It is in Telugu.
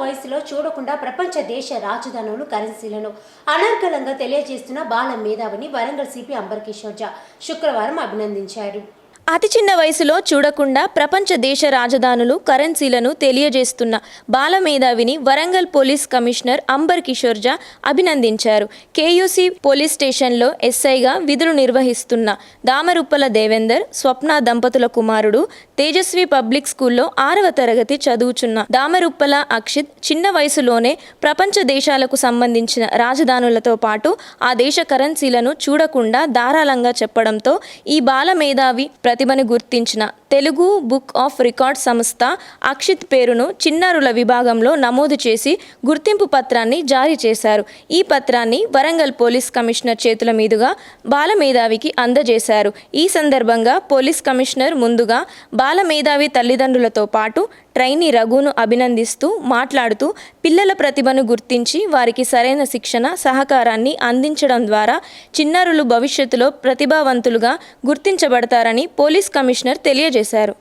వయసులో చూడకుండా ప్రపంచ దేశ రాజధానులు కరెన్సీలను అనర్గళంగా తెలియజేస్తున్న బాల మేధావిని వరంగల్ సిపి అంబర్ కిషోర్ జా శుక్రవారం అభినందించారు. అతి చిన్న వయసులో చూడకుండా ప్రపంచ దేశ రాజధానులు కరెన్సీలను తెలియజేస్తున్న బాల మేధావిని Warangal police commissioner amber Kishore Jha అభినందించారు. కేయూసీ పోలీస్ స్టేషన్లో ఎస్ఐగా విధులు నిర్వహిస్తున్న దామరుప్పల దేవేందర్ స్వప్న దంపతుల కుమారుడు తేజస్వి పబ్లిక్ స్కూల్లో ఆరవ తరగతి చదువుచున్న దామరుప్పల అక్షిత్ చిన్న వయసులోనే ప్రపంచ దేశాలకు సంబంధించిన రాజధానులతో పాటు ఆ దేశ కరెన్సీలను చూడకుండా ధారాళంగా చెప్పడంతో ఈ బాల మేధావి ప్రతిభను గుర్తించిన తెలుగు బుక్ ఆఫ్ రికార్డ్ సంస్థ అక్షిత్ పేరును చిన్నారుల విభాగంలో నమోదు చేసి గుర్తింపు పత్రాన్ని జారీ చేశారు. ఈ పత్రాన్ని వరంగల్ పోలీస్ కమిషనర్ చేతుల మీదుగా బాల మేధావికి అందజేశారు. ఈ సందర్భంగా పోలీస్ కమిషనర్ ముందుగా బాలమేధావి తల్లిదండ్రులతో పాటు ట్రైనీ రఘును అభినందిస్తూ మాట్లాడుతూ పిల్లల ప్రతిభను గుర్తించి వారికి సరైన శిక్షణ సహకారాన్ని అందించడం ద్వారా చిన్నారులు భవిష్యత్తులో ప్రతిభావంతులుగా గుర్తించబడతారని పోలీస్ కమిషనర్ తెలియజేశారు. i